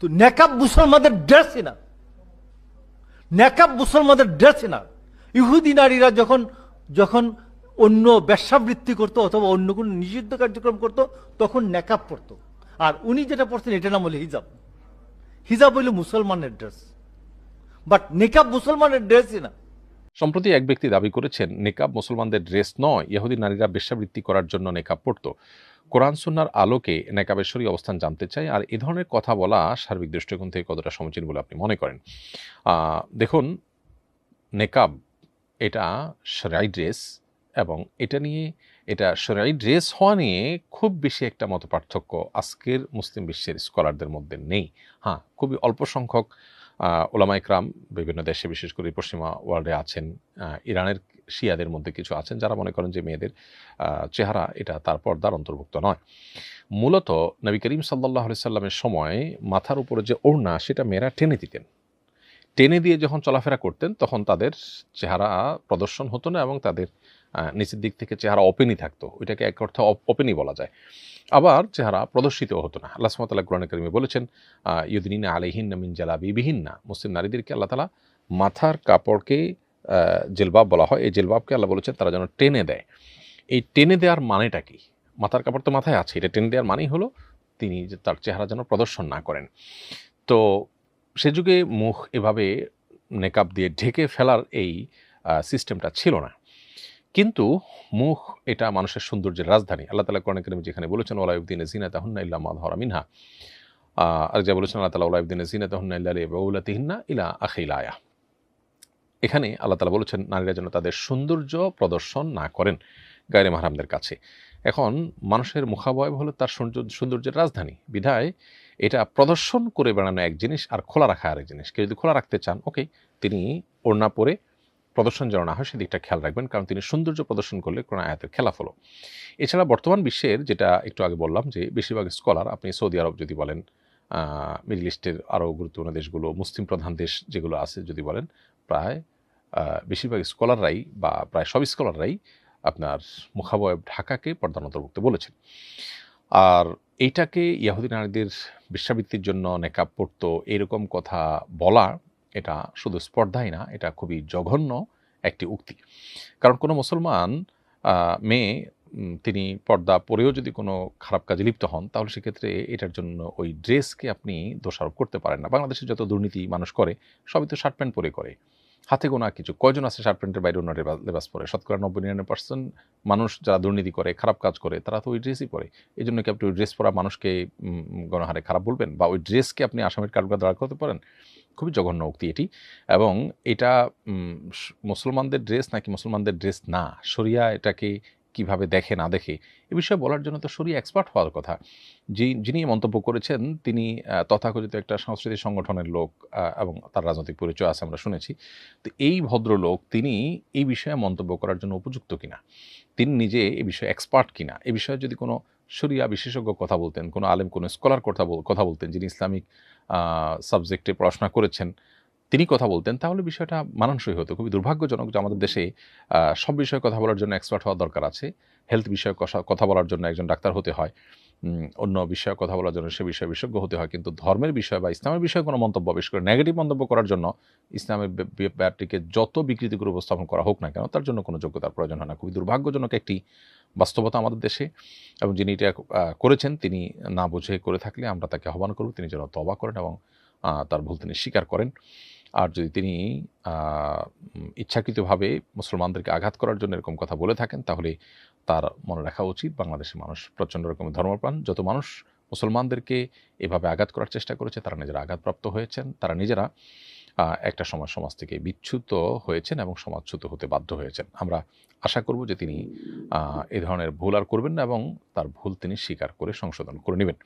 তো নেকাব মুসলমানদের ড্রেসই না নেকাব মুসলমানদের ড্রেসই না ইহুদি নারীরা যখন যখন অন্য ব্যবসাবৃত্তি করতো অথবা অন্য কোনো নিষিদ্ধ কার্যক্রম করতো, তখন নেকাব পড়তো আর উনি যেটা পড়তেন এটা নাম হলো হিজাব। হিজাব হইল মুসলমানের ড্রেস। বাট নেকাব মুসলমানের ড্রেসই না সম্প্রতি এক ব্যক্তি দাবি করেছেন, নেকাব মুসলমানদের ড্রেস নয়, ইহুদি নারীরা বেশ্যাবৃত্তি করার জন্য নেকাব পড়তো কোরআন সুন্নার আলোকে নেকাবেশ্বরী অবস্থান জানতে চাই, আর এ ধরনের কথা বলা সার্বিক দৃষ্টিকোণ থেকে কতটা সমীচীন বলে আপনি মনে করেন? দেখুন, নেকাব এটা সেরাই ড্রেস এবং এটা নিয়ে, এটা সেরাই ড্রেস হওয়া নিয়ে খুব বেশি একটা মত পার্থক্য আজকের মুসলিম বিশ্বের স্কলারদের মধ্যে নেই। হ্যাঁ খুবই অল্প সংখ্যক ওলামা ইকরাম বিভিন্ন দেশে বিশেষ করে পশ্চিমা ওয়ার্ল্ডে আছেন। ইরানের শিয়াদের মধ্যে কিছু আছেন যারা মনে করেন যে মেয়েদের চেহারা এটা তার পর্দার অন্তর্ভুক্ত নয়। মূলত নবী করিম সাল্লাহ সাল্লামের সময় মাথার উপরে যে ওড়না সেটা মেয়েরা টেনে দিতেন। টেনে দিয়ে যখন চলাফেরা করতেন তখন তাদের চেহারা প্রদর্শন হতো না এবং তাদের নিচের দিক থেকে চেহারা ওপেনই থাকতো। ওইটাকে এক অর্থে ওপেনই বলা যায়। আবার চেহারা প্রদর্শিত হতো না। আল্লাহ সুমতাল্লাহ কোরআন করিমে বলেছেন ইউদিনা আলহিন মিন জালাবি বিহিন্না মুসলিম নারীদেরকে আল্লাহ তালা মাথার কাপড়কে জেলবাব বলা হয়। এই জেলবাবকে আল্লাহ বলেছেন, তারা যেন টেনে দেয়। এই টেনে দেওয়ার মানেটা কি? মাথার কাপড় তো মাথায় আছে, এটা টেনে দেওয়ার মানেই হলো তিনি যে তার চেহারা যেন প্রদর্শন না করেন। তো সে যুগে মুখ এভাবে নেকাব দিয়ে ঢেকে ফেলার এই সিস্টেমটা ছিল না। কিন্তু মুখ এটা মানুষের সৌন্দর্যের রাজধানী। আল্লাহ তালা কোরআন করিম যেখানে বলেছেন ওলাইউদ্দিন জিনা তাহুন্না ইল্লা মাধরা মিনহা। আর যা বলেছেন, আল্লাহ তালা ওলাইউদ্দিন জিনা তাহুন্না ইল্লা ইলা আখিলায়া এখানে আল্লাহ তালা বলেছেন, নারীরা যেন তাদের সৌন্দর্য প্রদর্শন না করেন গায়রে মাহারামদের কাছে। এখন মানুষের মুখাবয়ব হলো তার সৌন্দর্যের রাজধানী। বিধায় এটা প্রদর্শন করে বেড়ানো এক জিনিস আর খোলা রাখা আরেক জিনিস। কেউ যদি খোলা রাখতে চান, ওকে, তিনি ওড়না পরে প্রদর্শন যেন না হয়, সেদিকটা খেয়াল রাখবেন, কারণ তিনি সৌন্দর্য প্রদর্শন করলে কোনো আয়াতের খেলাফ হলো। এছাড়া বর্তমান বিশ্বের যেটা একটু আগে বললাম যে, বেশিরভাগ স্কলার, আপনি সৌদি আরব যদি বলেন মিডল ইস্টের আরও গুরুত্বপূর্ণ দেশগুলো, মুসলিম প্রধান দেশ যেগুলো আছে যদি বলেন, প্রায় বেশিরভাগ স্কলাররাই বা প্রায় সব স্কলাররাই আপনার মুখাবয়ব ঢাকাকে পর্দার অন্তর্ভুক্ত বলেছেন। আর এইটাকে ইয়াহুদি নারীদের বিশ্বাবৃত্তির জন্য নেকাব পড়তো এরকম কথা বলা, এটা শুধু স্পর্ধাই না, এটা খুবই জঘন্য একটি উক্তি। কারণ কোনো মুসলমান মেয়ে তিনি পর্দা পরেও যদি কোনো খারাপ কাজে লিপ্ত হন, তাহলে সেক্ষেত্রে এটার জন্য ওই ড্রেসকে আপনি দোষারোপ করতে পারেন না। বাংলাদেশে যত দুর্নীতি মানুষ করে, সবই তো শার্ট প্যান্ট পরে করে। হাতে গোনা কিছু। কয়জন আছে শার্ট প্যান্টের বাইরে অন্য লেবাস পরে? শতকরা নব্বই নিরানব্বই পার্সেন্ট মানুষ যারা দুর্নীতি করে, খারাপ কাজ করে, তারা তো ওই ড্রেসই পরে। এই জন্য কি আপনি ওই ড্রেস পরা মানুষকে গণহারে খারাপ বলবেন? বা ওই ড্রেসকে আপনি আসামের কাঠগড়া দাঁড় করতে পারেন? খুবই জঘন্য উক্তি এটি। এবং এটা মুসলমানদের ড্রেস নাকি মুসলমানদের ড্রেস না? সরিয়া এটাকে কীভাবে দেখে না দেখে, এ বিষয়ে বলার জন্য তো শরিয়া এক্সপার্ট হওয়ার কথা। যি যিনি মন্তব্য করেছেন, তিনি তথাকথিত একটা সাংস্কৃতিক সংগঠনের লোক এবং তার রাজনৈতিক পরিচয় আছে আমরা শুনেছি। তো এই ভদ্রলোক, তিনি এই বিষয়ে মন্তব্য করার জন্য উপযুক্ত কিনা? তিনি নিজে এ বিষয়ে এক্সপার্ট কিনা? এ বিষয়ে যদি কোনো শরিয়া বিশেষজ্ঞ কথা বলতেন, কোনো আলেম, কোনো স্কলার কথা কথা বলতেন, যিনি ইসলামিক সাবজেক্টে পড়াশোনা করেছেন তিনি কথা বলতেন, তাহলে বিষয়টা মানানসই হতো। খুবই দুর্ভাগ্যজনক যে আমাদের দেশে সব বিষয়ে কথা বলার জন্য এক্সপার্ট হওয়ার দরকার আছে। হেলথ বিষয়ে কথা- বলার জন্য একজন ডাক্তার হতে হয় অন্য বিষয়ে কথা বলার জন্য সে বিষয়ে বিশেষজ্ঞ হতে হয়। কিন্তু ধর্মের বিষয় বা ইসলামের বিষয়ে কোনো মন্তব্য, বিশেষ করে নেগেটিভ মন্তব্য করার জন্য ইসলামের ব্যাপারটিকে যত বিকৃতি করে উপস্থাপন করা হোক না কেন, তার জন্য কোনো যোগ্যতার প্রয়োজন হয় না। খুবই দুর্ভাগ্যজনক একটি বাস্তবতা আমাদের দেশে। এবং যিনি এটা করেছেন, তিনি না বুঝে করে থাকলে আমরা তাকে আহ্বান করব, তিনি যেন তবা করেন এবং তার ভুল তিনি স্বীকার করেন। আর যদি তিনি ইচ্ছাকৃতভাবে মুসলমানদেরকে আঘাত করার জন্য এরকম কথা বলে থাকেন, তাহলে তার মনে রাখা উচিত বাংলাদেশের মানুষ প্রচণ্ড রকমের ধর্মপ্রাণ। যত মানুষ মুসলমানদেরকে এভাবে আঘাত করার চেষ্টা করেছে, তারা নিজেরা আঘাতপ্রাপ্ত হয়েছেন। তারা নিজেরা একটা সময় সমাজ থেকে বিচ্যুত হয়েছেন এবং সমাজচ্যুত হতে বাধ্য হয়েছেন। আমরা আশা করব যে তিনি এ ধরনের ভুল আর করবেন না এবং তার ভুল তিনি স্বীকার করে সংশোধন করে নেবেন।